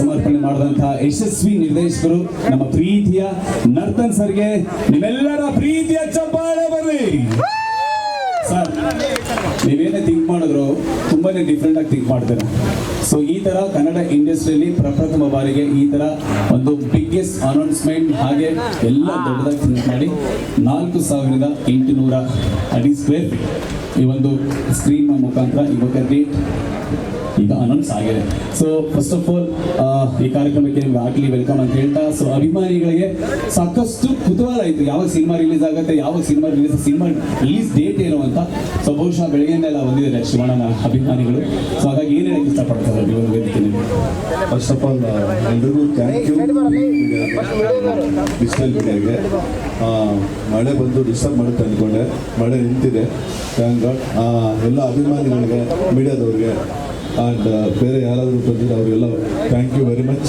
ಸಮರ್ಪಣೆ ಮಾಡಿದಂತಹ ಯಶಸ್ವಿ ನಿರ್ದೇಶಕರು ನಮ್ಮ ಪ್ರೀತಿಯ ನರ್ತನ್ ಸರ್ಗೆ. ನಿಮ್ಮೆಲ್ಲರ ಪ್ರೀತಿಯ ಚಪ್ಪಾಳೆ ಬರಲಿ ಸರ್, ನೀವೇನೇ ಥಿಂಕ್ ಮಾಡಿದ್ರು ತುಂಬಾನೇ ಡಿಫ್ರೆಂಟ್ ಆಗಿ ಥಿಂಕ್ ಮಾಡ್ತೀರಾ? ಸೊ ಈ ತರ ಕನ್ನಡ ಇಂಡಸ್ಟ್ರಿಯಲ್ಲಿ ಪ್ರಪ್ರಥಮ ಬಾರಿಗೆ ಈ ತರ ಒಂದು ಬಿಗ್ಗೆಸ್ಟ್ ಅನೌನ್ಸ್ಮೆಂಟ್ ಹಾಗೆ ಎಲ್ಲ ದೊಡ್ಡದಾಗಿ ಥಿಂಕ್ ಮಾಡಿ ನಾಲ್ಕು ಸಾವಿರದ ಎಂಟುನೂರ ಅಡಿ ಸ್ಕ್ವೇರ್ ಈ ಒಂದು ಸ್ಕ್ರೀನ್ ಮುಖಾಂತರ ಡೇಟ್ ಈಗ ಅನೌನ್ಸ್ ಆಗಿದೆ. ಸೊ ಫಸ್ಟ್ ಆಫ್ ಆಲ್ ಈ ಕಾರ್ಯಕ್ರಮಕ್ಕೆ ನಿಮ್ಗೆ ಆಗ್ಲಿ ವೆಲ್ಕಮ್ ಅಂತ ಹೇಳ್ತಾ ಸೊ ಅಭಿಮಾನಿಗಳಿಗೆ ಸಾಕಷ್ಟು ಕುತೂಹಲ ಇತ್ತು. ಯಾವಾಗ ಸಿನಿಮಾ ರಿಲೀಸ್ ಆಗುತ್ತೆ ಯಾವಾಗ cinema release cinema release date ಏನು ಅಂತ. ಸೊ ಬಹುಶಃ ಬೆಳಗ್ಗೆಯಿಂದೆಲ್ಲ ಬಂದಿದ್ದಾರೆ ಶಿವಣ್ಣನ ಅಭಿಮಾನಿಗಳು. ಸೊ ಹಾಗಾಗಿ ಏನು ಹೇಳಕ್ಕೆ ಇಷ್ಟಪಡ್ತಾರೆ ಇವರು ವೇದಿಕೆ ನಿಮಗೆ ಫಸ್ಟ್ ಆಫ್ ಆಲ್ ಎಲ್ರಿಗೂ ಥ್ಯಾಂಕ್ ಯು ಡಿಜಿಟಲ್ ಮೀಡಿಯಾಗೆ ಮಳೆ ಬಂದು ಡಿಸ್ಟರ್ಬ್ ಮಾಡುತ್ತೆ ಅಂದ್ಕೊಂಡೆ. ಮಳೆ ನಿಂತಿದೆ ಥ್ಯಾಂಕ್ ಗಾಡ್ ಎಲ್ಲ ಅಭಿಮಾನಿಗಳಿಗೆ ಮೀಡಿಯಾದವ್ರಿಗೆ ಆ್ಯಂಡ್ ಬೇರೆ ಯಾರಾದರೂ ಬಂದಿದ್ರೆ ಅವರೆಲ್ಲ thank you very much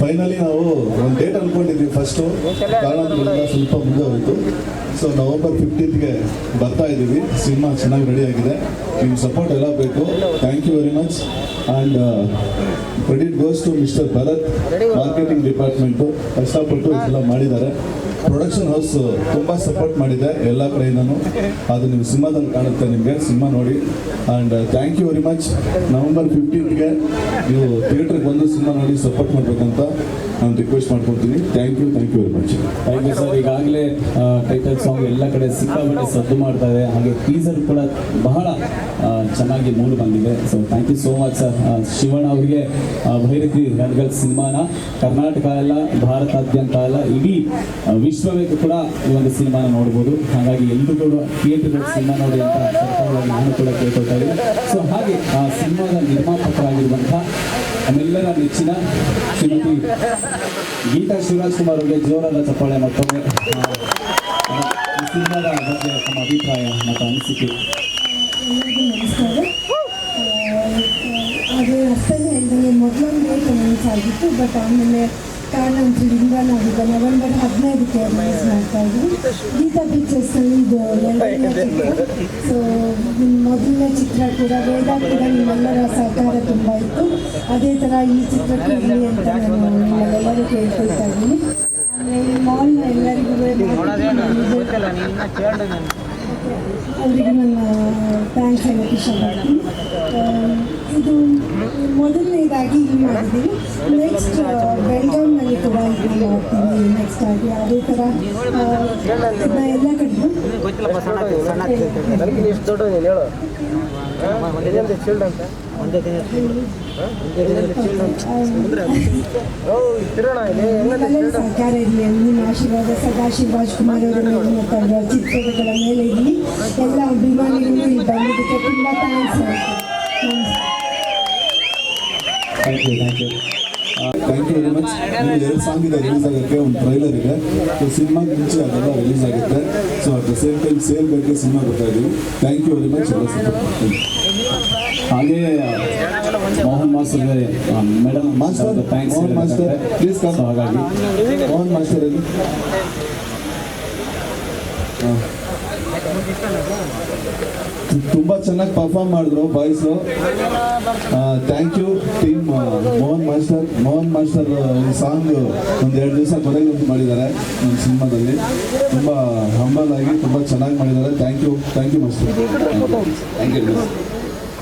finally ನಾವು ಒಂದು ಡೇಟ್ ಅಂದ್ಕೊಂಡಿದ್ವಿ ಫಸ್ಟು ಕಾರಣಗಳಿಂದ ಸ್ವಲ್ಪ ಮುಂದೆ ಹೋಯಿತು ಸೊ ನವಂಬರ್ ಫಿಫ್ಟೀನ್ಗೆ ಬರ್ತಾ ಇದ್ದೀವಿ. ಸಿನಿಮಾ ಚೆನ್ನಾಗಿ ರೆಡಿ ಆಗಿದೆ. ನಿಮ್ಮ ಸಪೋರ್ಟ್ ಎಲ್ಲ ಬೇಕು. Thank you very much and credit goes to mister Bharat marketing department ಕಷ್ಟಪಟ್ಟು ಇದೆಲ್ಲ ಮಾಡಿದ್ದಾರೆ. ಪ್ರೊಡಕ್ಷನ್ ಹೌಸ್ ತುಂಬ ಸಪೋರ್ಟ್ ಮಾಡಿದೆ ಎಲ್ಲ ಕಡೆಯಿಂದನು. ಅದು ನೀವು ಸಿನಿಮಾದಲ್ಲಿ ಕಾಣುತ್ತೆ ನಿಮಗೆ ಸಿನಿಮಾ ನೋಡಿ. And thank you very much November ಫಿಫ್ಟೀನ್ಗೆ ನೀವು ಥಿಯೇಟ್ರಿಗೆ ಬಂದು ಸಿನಿಮಾ ನೋಡಿ ಸಪೋರ್ಟ್ ಮಾಡಬೇಕಂತ ನಾನು ರಿಕ್ವೆಸ್ಟ್ ಮಾಡ್ಕೊತೀನಿ ಥ್ಯಾಂಕ್ ಯು ಯು ಸರ್ ಈಗಾಗಲೇ ಟೈಟಲ್ ಸಾಂಗ್ ಎಲ್ಲ ಕಡೆ ಸಿಕ್ಕಾಪಟ್ಟೆ ಸದ್ದು ಮಾಡ್ತಾ ಇದೆ. ಹಾಗೆ ಟೀಸರ್ ಕೂಡ ಬಹಳ ಚೆನ್ನಾಗಿ ಮೂಡಿ ಬಂದಿದೆ. So thank you so much sir Shivanna ಅವರಿಗೆ ಭೈರತಿ ನಡ್ಗಲ್ ಸಿನಿಮಾನ. ಕರ್ನಾಟಕ ಎಲ್ಲ ಭಾರತಾದ್ಯಂತ ಅಲ್ಲ, ಇಡೀ ವಿಶ್ವವೇ ಕೂಡ ಈ ಒಂದು ಸಿನಿಮಾನ ನೋಡ್ಬೋದು. ಹಾಗಾಗಿ ಎಲ್ಲರೂ ಕೂಡ ಥಿಯೇಟರ್ ಸಿನಿಮಾ ನೋಡಿ ಅಂತ ನಾನು ಕೂಡ ಕೇಳ್ಕೊಳ್ತಾ ಇದ್ದೀನಿ. ಸೊ ಹಾಗೆ, ಆ, ಸಿನಿಮಾದ ನಿರ್ಮಾಪಕರಾಗಿರುವಂಥ ನಮ್ಮೆಲ್ಲರ ನೆಚ್ಚಿನ ಶ್ರೀಮತಿ ಗೀತಾ ಶಿವರಾಜ್ ಕುಮಾರ್ ಅವರಿಗೆ ಜೋರಾದ ಚಪ್ಪಾಳೆ ಮತ್ತೊಮ್ಮೆ ಆ, ಈ ಸಿನಿಮಾದ ಬಗ್ಗೆ ತಮ್ಮ ಅಭಿಪ್ರಾಯ ಮತ್ತು ಅನಿಸಿಕೆ. ಅದು ಅಷ್ಟೇ ಹೇಳಿದಂಗೆ ಮೊದಲೊಂದು ಡೇಟ್ ಅನೌನ್ಸ್ ಆಗಿತ್ತು ಬಟ್ ಆಮೇಲೆ ಕಾರಣಾಂತರದಿಂದ ನಾವೀಗ ನವೆಂಬರ್ ಹದಿನೈದಕ್ಕೆ ಅನೌನ್ಸ್ ಮಾಡ್ತಾ ಇದ್ವಿ ಗೀತಾ ಪಿಕ್ಚರ್ಸ್ನಲ್ಲಿ ಇದು ಸೊ ಮೊದಲನೇ ಚಿತ್ರ ಕೂಡ ವೇದ ಕೂಡ ನಿಮ್ಮೆಲ್ಲರ ಸಹಕಾರ ತುಂಬ ಇತ್ತು. ಅದೇ ಥರ ಈ ಚಿತ್ರಕ್ಕೆ ಅಂತ ನಾನು ನಿಮ್ಮೆಲ್ಲರೂ ಕೇಳ್ಕೊಳ್ತಾ ಇದ್ದೀನಿ. ಎಲ್ಲರಿಗೂ ಅವರಿಗೆ ನನ್ನ ಥ್ಯಾಂಕ್ಸ್ ಹೇಳಕ್ಕೆ ಇಷ್ಟಪಡ್ತೀನಿ ಆ, ಇದು ಮೊದಲನೇದಾಗಿ ಇಲ್ಲಿ ಮಾಡಿದ್ದೀನಿ ನೆಕ್ಸ್ಟ್ ಬೆಳಗಾವಿನಲ್ಲಿ ಕೂಡ ಇಲ್ಲಿ ಮಾಡ್ತೀನಿ ನೆಕ್ಸ್ಟ್ ಆಗಿ ಅದೇ ಥರ ಎಲ್ಲ ಕಡೆಗೂ ಆಶೀರ್ವಾದ ಸದಾ ಶಿವರಾಜ್ ಅವರ ಮೇಲೆ ಮತ್ತು ಚಿತ್ರಗಳ ಮೇಲೆ ಇರಲಿ. ಎಲ್ಲ ಅಭಿಮಾನಿಗಳು ಬಂದಿದ್ದಕ್ಕೆ ತುಂಬ thanks thank you thank you thank you very much ಇನ್ನು ಎರಡು ಸಾಂಗ್ ಇದೆ ರಿಲೀಸ್ ಆಗೋಕ್ಕೆ ಒಂದು ಟ್ರೈಲರ್ ಇದೆ ಸೊ ಸಿನಿಮಾಗೆ ಮುಂಚೆ ಅದೆಲ್ಲ ರಿಲೀಸ್ ಆಗುತ್ತೆ so at the same time sale ಬಗ್ಗೆ ಸಿನಿಮಾ ಬರ್ತಾ ಇದೀವಿ ಥ್ಯಾಂಕ್ ಯು ವೆರಿ ಮಚ್ ಎಲ್ಲ support. ಹಾಗೆ Mohan master madam master thanks Mohan master please come ಹಾಗಾಗಿ ಮೋಹನ್ ಮಾಸ್ಟರ್ ಅಲ್ಲಿ ತುಂಬ ಚೆನ್ನಾಗಿ ಪರ್ಫಾರ್ಮ್ ಮಾಡಿದ್ರು boys thank you team Mohan master Mohan master ಈ ಸಾಂಗ್ ಒಂದು ಎರಡು ದಿವಸ ಕೊನೆಗೆ ಮಾಡಿದ್ದಾರೆ ನಮ್ಮ ಸಿನಿಮಾದಲ್ಲಿ. ತುಂಬ ಹಂಬಲ್ ಆಗಿ, ತುಂಬ ಚೆನ್ನಾಗಿ ಮಾಡಿದ್ದಾರೆ. Thank you thank you master thank you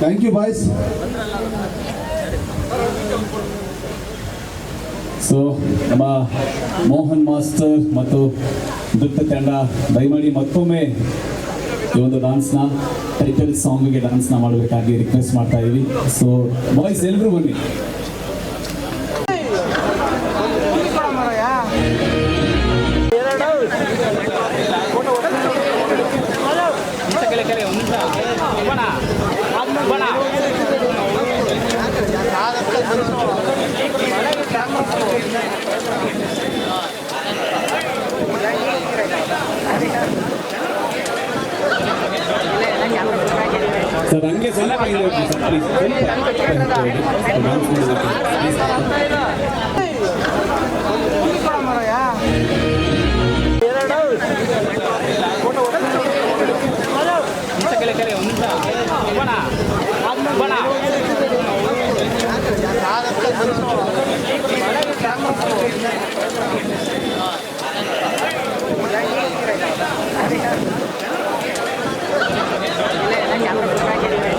thank you boys so ನಮ್ಮ ಮೋಹನ್ ಮಾಸ್ಟರ್ ಮತ್ತು ನೃತ್ಯ ತಂಡ ದಯಮಾಡಿ ಮತ್ತೊಮ್ಮೆ ಈ ಒಂದು ಡಾನ್ಸ್ನ ಟೈಟಲ್ ಸಾಂಗ್ಗೆ ಡಾನ್ಸ್ನ ಮಾಡಬೇಕಾಗಿ ರಿಕ್ವೆಸ್ಟ್ ಮಾಡ್ತಾ ಇದ್ದೀವಿ ಸೊ ಬಾಯ್ಸ್ ಎಲ್ಲರೂ ಬನ್ನಿ. ಸರ್ ಹಂಗೆ ಸ್ವಲ್ಪ ಹಿಂದೆ ಹೋಗಿ ಸರ್ ಪ್ಲೀಸ್ ಸ್ವಲ್ಪ ಡಾನ್ಸ್ ಮಾಡೋದಕ್ಕೆ ಬಣ ಸರ್ ಹಂಗೆ ಸ್ವಲ್ಪ ಹಿಂದೆ ಹೋಗಿ ಸರ್ please. ಸ್ವಲ್ಪ ಇಲ್ಲಿ ಸರ್ ಇವರು